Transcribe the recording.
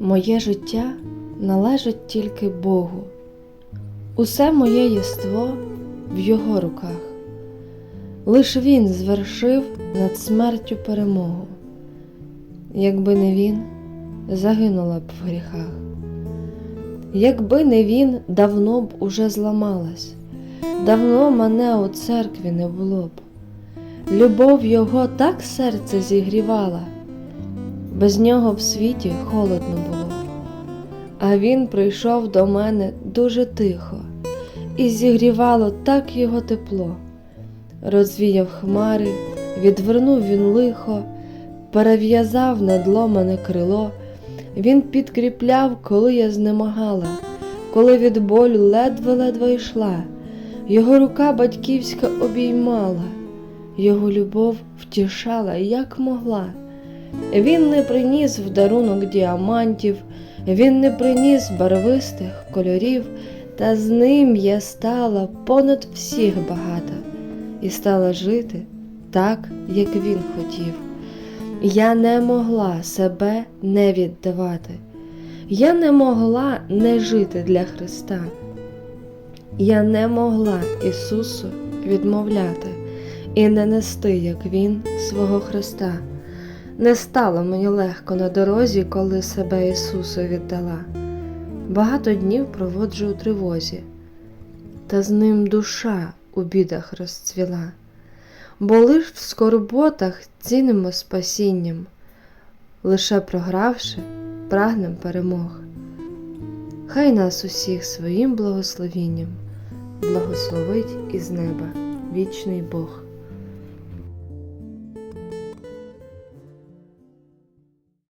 Моє життя належить тільки Богу. Усе моє єство в Його руках. Лиш Він звершив над смертю перемогу. Якби не він, загинула б в гріхах. Якби не він, давно б уже зламалась, давно мене у церкві не було б. Любов його так серце зігрівала, без нього в світі холодно було. А він прийшов до мене дуже тихо, і зігрівало так його тепло. Розвіяв хмари, відвернув він лихо, перев'язав надломане крило. Він підкріпляв, коли я знемагала, коли від болю ледве-ледве йшла, його рука батьківська обіймала, його любов втішала, як могла. Він не приніс в дарунок діамантів, він не приніс барвистих кольорів, та з ним я стала понад всіх багата і стала жити так, як він хотів. Я не могла себе не віддавати, я не могла не жити для Христа. Я не могла Ісусу відмовляти і не нести, як Він, свого Христа. Не стало мені легко на дорозі, коли себе Ісусу віддала. Багато днів проводжу у тривозі, та з ним душа у бідах розцвіла бо лиш в скорботах цінимо спасінням, лише програвши, прагнем перемог. Хай нас усіх своїм благословінням благословить із неба вічний Бог.